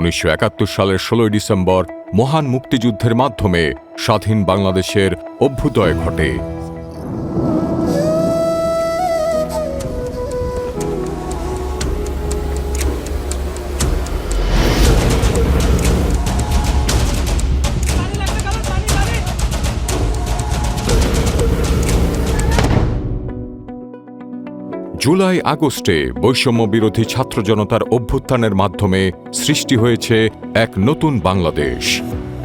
উনিশশো একাত্তর সালের ষোলোই ডিসেম্বর মহান মুক্তিযুদ্ধের মাধ্যমে স্বাধীন বাংলাদেশের অভ্যুদয় ঘটে। জুলাই আগস্টে বৈষম্য বিরোধী ছাত্র জনতার অভ্যুত্থানের মাধ্যমে সৃষ্টি হয়েছে এক নতুন বাংলাদেশ।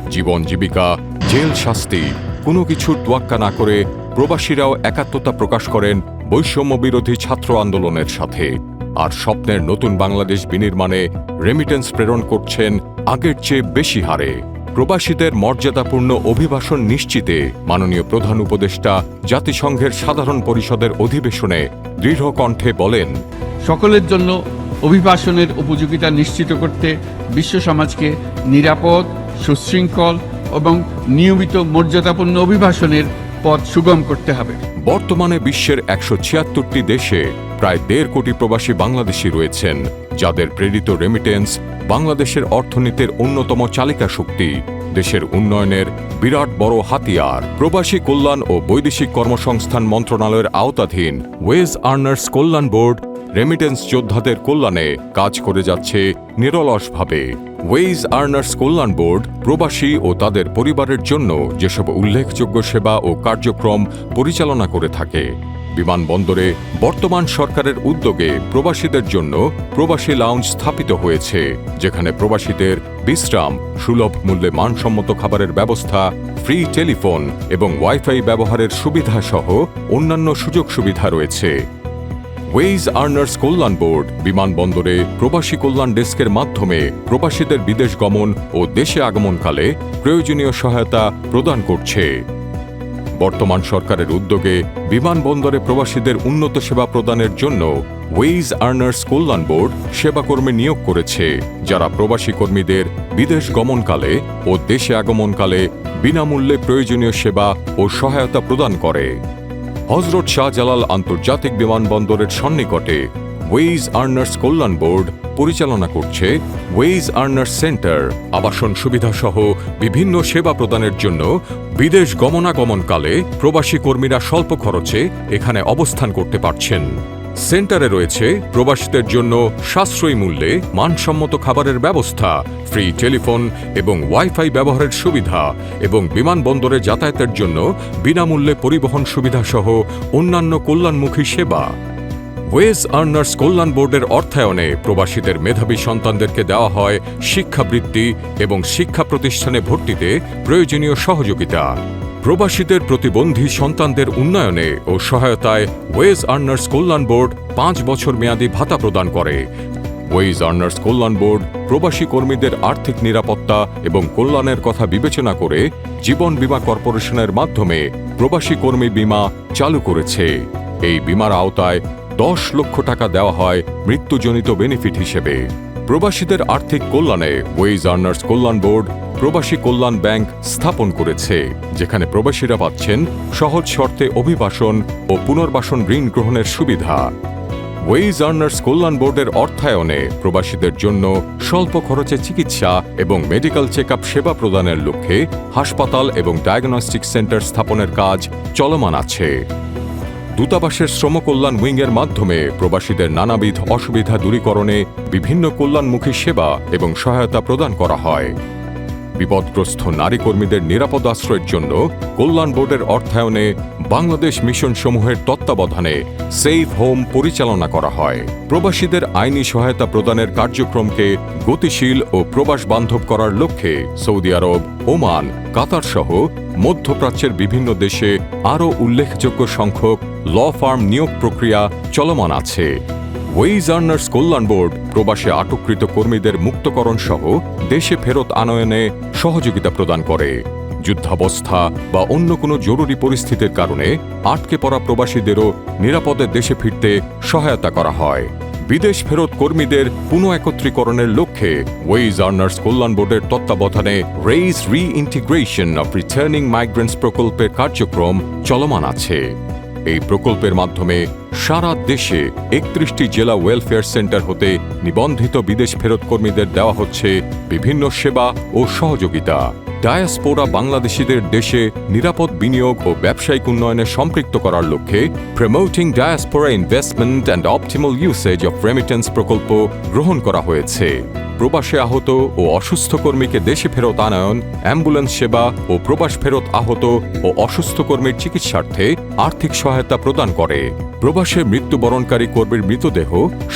জীবন জীবিকা, জেল শাস্তি, কোনো কিছুর তোয়াক্কা না করে প্রবাসীরাও একাত্মতা প্রকাশ করেন বৈষম্য বিরোধী ছাত্র আন্দোলনের সাথে। আর স্বপ্নের নতুন বাংলাদেশ বিনির্মাণে রেমিটেন্স প্রেরণ করছেন আগের চেয়ে বেশি হারে। প্রবাসীদের মর্যাদাপূর্ণ অভিবাসন নিশ্চিতে মাননীয় প্রধান উপদেষ্টা জাতিসংঘের সাধারণ পরিষদের অধিবেশনে দৃঢ় কণ্ঠে বলেন, সকলের জন্য অভিবাসনের উপযোগিতা নিশ্চিত করতে বিশ্ব সমাজকে নিরাপদ, সুশৃঙ্খল এবং নিয়মিত মর্যাদাপূর্ণ অভিবাসনের পথ সুগম করতে হবে। বর্তমানে বিশ্বের একশো ছিয়াত্তরটি দেশে প্রায় দেড় কোটি প্রবাসী বাংলাদেশি রয়েছেন, যাদের প্রেরিত রেমিটেন্স বাংলাদেশের অর্থনীতির অন্যতম চালিকা শক্তি। দেশের উন্নয়নের বিরাট বড় হাতিয়ার প্রবাসী কল্যাণ ও বৈদেশিক কর্মসংস্থান মন্ত্রণালয়ের আওতাধীন ওয়েজ আর্নার্স কল্যাণ বোর্ড রেমিটেন্স যোদ্ধাদের কল্যাণে কাজ করে যাচ্ছে নিরলসভাবে। ওয়েজ আর্নার্স কল্যাণ বোর্ড, প্রবাসী ও তাদের পরিবারের জন্য যেসব উল্লেখযোগ্য সেবা ও কার্যক্রম পরিচালনা করে থাকে। বিমানবন্দরে বর্তমান সরকারের উদ্যোগে প্রবাসীদের জন্য প্রবাসী লাউঞ্জ স্থাপিত হয়েছে, যেখানে প্রবাসীদের বিশ্রাম, সুলভ মূল্যে মানসম্মত খাবারের ব্যবস্থা, ফ্রি টেলিফোন এবং ওয়াইফাই ব্যবহারের সুবিধা সহ অন্যান্য সুযোগ সুবিধা রয়েছে। ওয়েজ আর্নার্স কল্যাণ বোর্ড বিমানবন্দরে প্রবাসী কল্যাণ ডেস্কের মাধ্যমে প্রবাসীদের বিদেশ গমন ও দেশে আগমনকালে প্রয়োজনীয় সহায়তা প্রদান করছে। বর্তমান সরকারের উদ্যোগে বিমানবন্দরে প্রবাসীদের উন্নত সেবা প্রদানের জন্য ওয়েজ আর্নার্স কল্যাণ বোর্ড সেবাকর্মী নিয়োগ করেছে, যারা প্রবাসী কর্মীদের বিদেশ গমনকালে ও দেশে আগমনকালে বিনামূল্যে প্রয়োজনীয় সেবা ও সহায়তা প্রদান করে। হজরত শাহজালাল আন্তর্জাতিক বিমানবন্দরের সন্নিকটে ওয়েজ আর্নার্স কল্যাণ বোর্ড পরিচালনা করছে ওয়েজ আর্নার্স সেন্টার। আবাসন সুবিধা সহ বিভিন্ন সেবা প্রদানের জন্য বিদেশ গমনাগমনকালে প্রবাসী কর্মীরা স্বল্প খরচে এখানে অবস্থান করতে পারছেন। সেন্টারে রয়েছে প্রবাসীদের জন্য সাশ্রয়ী মূল্যে মানসম্মত খাবারের ব্যবস্থা, ফ্রি টেলিফোন এবং ওয়াইফাই ব্যবহারের সুবিধা এবং বিমানবন্দরে যাতায়াতের জন্য বিনামূল্যে পরিবহন সুবিধা সহ অন্যান্য কল্যাণমুখী সেবা। ওয়েজ আর্নার্স কল্যাণ বোর্ডের অর্থায়নে প্রবাসীদের মেধাবী সন্তানদেরকে দেওয়া হয় শিক্ষাবৃত্তি এবং শিক্ষা প্রতিষ্ঠানে ভর্তিতে প্রয়োজনীয় সহযোগিতা। প্রবাসীদের প্রতিবন্ধী সন্তানদের উন্নয়নে ও সহায়তায় ওয়েজ আর্নার্স কল্যাণ বোর্ড পাঁচ বছর মেয়াদী ভাতা প্রদান করে। ওয়েজ আর্নার্স কল্যাণ বোর্ড প্রবাসী কর্মীদের আর্থিক নিরাপত্তা এবং কল্যাণের কথা বিবেচনা করে জীবন বীমা কর্পোরেশনের মাধ্যমে প্রবাসী কর্মী বীমা চালু করেছে। এই বিমার আওতায় দশ লক্ষ টাকা দেওয়া হয় মৃত্যুজনিত বেনিফিট হিসেবে। প্রবাসীদের আর্থিক কল্যাণে ওয়েজ আর্নার্স কল্যাণ বোর্ড, প্রবাসী কল্যাণ ব্যাংক স্থাপন করেছে, যেখানে প্রবাসীরা পাচ্ছেন সহজ শর্তে অভিবাসন ও পুনর্বাসন ঋণ গ্রহণের সুবিধা। ওয়েজ আর্নার্স কল্যাণ বোর্ডের অর্থায়নে প্রবাসীদের জন্য স্বল্প খরচে চিকিৎসা এবং মেডিকেল চেক সেবা প্রদানের লক্ষ্যে হাসপাতাল এবং ডায়াগনস্টিক সেন্টার স্থাপনের কাজ চলমান আছে। দূতাবাসের শ্রমকল্যাণ উইংয়ের মাধ্যমে প্রবাসীদের নানাবিধ অসুবিধা দূরীকরণে বিভিন্ন কল্যাণমুখী সেবা এবং সহায়তা প্রদান করা হয়। বিপদগ্রস্ত নারী কর্মীদের নিরাপদ আশ্রয়ের জন্য কল্যাণ বোর্ডের অর্থায়নে বাংলাদেশ মিশন সমূহের তত্ত্বাবধানে সেফ হোম পরিচালনা করা হয়। প্রবাসীদের আইনি সহায়তা প্রদানের কার্যক্রমকে গতিশীল ও প্রবাস বান্ধব করার লক্ষ্যে সৌদি আরব, ওমান, কাতার সহ মধ্যপ্রাচ্যের বিভিন্ন দেশে আরও উল্লেখযোগ্য সংখ্যক ল ফার্ম নিয়োগ প্রক্রিয়া চলমান আছে। ওয়েজ আর্নার্স কল্যাণ বোর্ড প্রবাসে আটককৃত কর্মীদের মুক্তকরণ সহ দেশে ফেরত আনয়নে সহযোগিতা প্রদান করে। যুদ্ধাবস্থা বা অন্য কোনো জরুরি পরিস্থিতির কারণে আটকে পড়া প্রবাসীদেরও নিরাপদে দেশে ফিরতে সহায়তা করা হয়। বিদেশ ফেরত কর্মীদের পুনঃ একত্রীকরণের লক্ষ্যে ওয়েজ আর্নার্স কল্যাণ বোর্ডের তত্ত্বাবধানে রেইজ রি ইন্টিগ্রেশন অফ রিটার্নিং মাইগ্রেন্টস প্রকল্পের কার্যক্রম চলমান আছে। এই প্রকল্পের মাধ্যমে সারা দেশে একত্রিশটি জেলা ওয়েলফেয়ার সেন্টার হতে নিবন্ধিত বিদেশ ফেরত কর্মীদের দেওয়া হচ্ছে বিভিন্ন সেবা ও সহযোগিতা। ডায়াসপোরা বাংলাদেশিদের দেশে নিরাপদ বিনিয়োগ ও ব্যবসায়িক উন্নয়নে সম্পৃক্ত করার লক্ষ্যে promoting diaspora investment and optimal usage of remittance প্রকল্প গ্রহণ করা হয়েছে। প্রবাসে আহত ও অসুস্থ কর্মীকে দেশে ফেরত আনয়ন, অ্যাম্বুলেন্স সেবা ও প্রবাস ফেরত আহত ও অসুস্থ কর্মীর চিকিৎসার্থে আর্থিক সহায়তা প্রদান করে। প্রবাসে মৃত্যুবরণকারী কর্মীর মৃতদেহ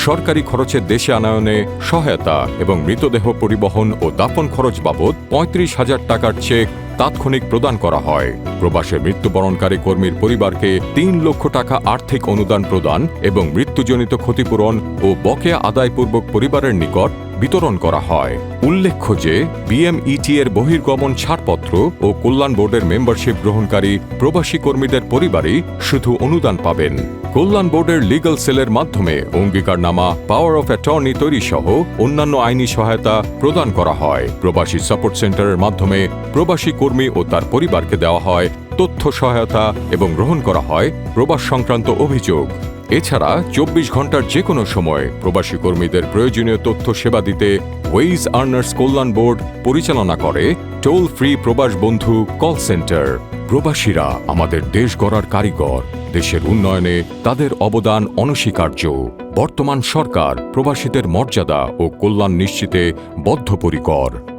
সরকারি খরচে দেশে আনয়নে সহায়তা এবং মৃতদেহ পরিবহন ও দাফন খরচ বাবদ পঁয়ত্রিশ হাজার টাকার চেক তাৎক্ষণিক প্রদান করা হয়। প্রবাসে মৃত্যুবরণকারী কর্মীর পরিবারকে তিন লক্ষ টাকা আর্থিক অনুদান প্রদান এবং মৃত্যুজনিত ক্ষতিপূরণ ও বকেয়া আদায়পূর্বক পরিবারের নিকট বিতরণ করা হয়। উল্লেখ্য যে বিএমইটি এর বহির্গমন ছাড়পত্র ও কল্যাণ বোর্ডের মেম্বারশিপ গ্রহণকারী প্রবাসী কর্মীদের পরিবারই শুধু অনুদান পাবেন। কল্যাণ বোর্ডের লিগ্যাল সেলের মাধ্যমে অঙ্গীকারনামা, পাওয়ার অফ অ্যাটর্নি তৈরি সহ অন্যান্য আইনি সহায়তা প্রদান করা হয়। প্রবাসী সাপোর্ট সেন্টারের মাধ্যমে প্রবাসী কর্মী ও তার পরিবারকে দেওয়া হয় তথ্য সহায়তা এবং গ্রহণ করা হয় প্রবাস সংক্রান্ত অভিযোগ। এছাড়া চব্বিশ ঘণ্টার যে কোনো সময় প্রবাসী কর্মীদের প্রয়োজনীয় তথ্য সেবা দিতে ওয়েইজ আর্নার্স কল্যাণ বোর্ড পরিচালনা করে টোল ফ্রি প্রবাস বন্ধু কল সেন্টার প্রবাসীরা আমাদের দেশ গড়ার কারিগর, দেশের উন্নয়নে তাদের অবদান অনস্বীকার্য। বর্তমান সরকার প্রবাসীদের মর্যাদা ও কল্যাণ নিশ্চিতে বদ্ধপরিকর।